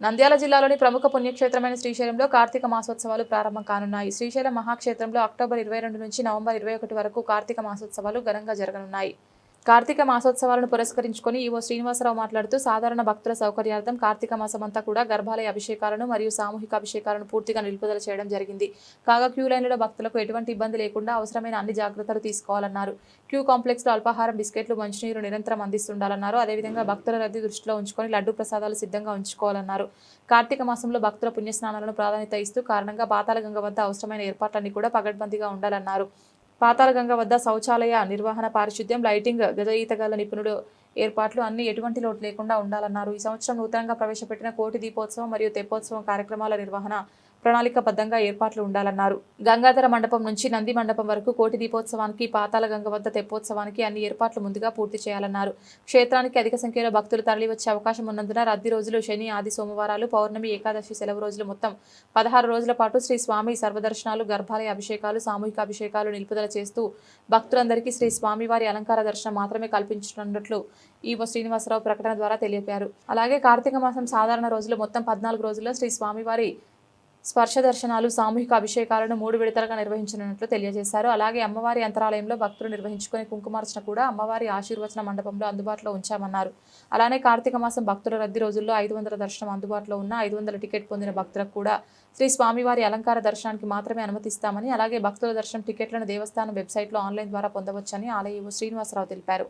నంద్యాల జిల్లాలోని ప్రముఖ పుణ్యక్షేత్రమైన శ్రీశైలంలో కార్తీక మాసోత్సవాలు ప్రారంభం కానున్నాయి. శ్రీశైలం మహాక్షేత్రంలో అక్టోబర్ ఇరవై రెండు నుంచి నవంబర్ ఇరవై ఒకటి వరకు కార్తీక మాసోత్సవాలు ఘనంగా జరగనున్నాయి. కార్తీక మాసోత్సవాలను పురస్కరించుకొని ఈవో శ్రీనివాసరావు మాట్లాడుతూ సాధారణ భక్తుల సౌకర్యార్థం కార్తీక మాసమంతా కూడా గర్భాలయ అభిషేకాలను మరియు సామూహిక అభిషేకాలను పూర్తిగా నిలుపుదల చేయడం జరిగింది. కాగా క్యూ లైన్లలో భక్తులకు ఎటువంటి ఇబ్బంది లేకుండా అవసరమైన అన్ని జాగ్రత్తలు తీసుకోవాలన్నారు. క్యూ కాంప్లెక్స్లో అల్పాహారం బిస్కెట్లు మంచినీరు నిరంతరం అందిస్తుండాలన్నారు. అదేవిధంగా భక్తుల రద్దీ దృష్టిలో ఉంచుకొని లడ్డు ప్రసాదాలు సిద్ధంగా ఉంచుకోవాలన్నారు. కార్తీక మాసంలో భక్తుల పుణ్యస్నానాలను ప్రాధాన్యత ఇస్తూ కారణంగా పాతాళగంగ వద్ద అవసరమైన ఏర్పాట్లన్నీ కూడా పగడ్బందీగా ఉండాలన్నారు. పాతాళగంగ వద్ద శౌచాలయ నిర్వహణ పారిశుద్ధ్యం లైటింగ్ గజ ఈతగాల నిపుణుడు ఏర్పాట్లు అన్ని ఎటువంటి లోటు లేకుండా ఉండాలన్నారు. ఈ సంవత్సరం నూతనంగా ప్రవేశపెట్టిన కోటి దీపోత్సవం మరియు తెప్పోత్సవం కార్యక్రమాల నిర్వహణ ప్రణాళికబద్ధంగా ఏర్పాట్లు ఉండాలన్నారు. గంగాధర మండపం నుంచి నంది మండపం వరకు కోటి దీపోత్సవానికి పాతాల గంగ వద్ద తెప్పోత్సవానికి అన్ని ఏర్పాట్లు ముందుగా పూర్తి చేయాలన్నారు. క్షేత్రానికి అధిక సంఖ్యలో భక్తులు తరలివచ్చే అవకాశం ఉన్నందున రద్దీ రోజులు శని ఆది సోమవారాలు పౌర్ణమి ఏకాదశి సెలవు రోజులు మొత్తం పదహారు రోజుల పాటు శ్రీ స్వామి సర్వదర్శనాలు గర్భాలయ అభిషేకాలు సామూహిక అభిషేకాలు నిలుపుదల చేస్తూ భక్తులందరికీ శ్రీ స్వామివారి అలంకార దర్శనం మాత్రమే కల్పించనున్నట్లు ఈవో శ్రీనివాసరావు ప్రకటన ద్వారా తెలిపారు అలాగే కార్తీక మాసం సాధారణ రోజులు మొత్తం పద్నాలుగు రోజుల్లో శ్రీ స్వామివారి స్పర్శ దర్శనాలు సామూహిక అభిషేకాలను మూడు విడతలుగా నిర్వహించనున్నట్లు తెలియజేశారు. అలాగే అమ్మవారి అంతరాలయంలో భక్తులు నిర్వహించుకునే కుంకుమార్చన కూడా అమ్మవారి ఆశీర్వచన మండపంలో అందుబాటులో ఉంచామన్నారు. అలానే కార్తీక మాసం భక్తుల రద్దీ రోజుల్లో ఐదు వందల దర్శనం అందుబాటులో ఉన్న ఐదు వందల టికెట్ పొందిన భక్తులకు కూడా శ్రీ స్వామివారి అలంకార దర్శనానికి మాత్రమే అనుమతిస్తామని అలాగే భక్తుల దర్శనం టికెట్లను దేవస్థానం వెబ్సైట్లో ఆన్లైన్ ద్వారా పొందవచ్చని ఆలయ శ్రీనివాసరావు తెలిపారు.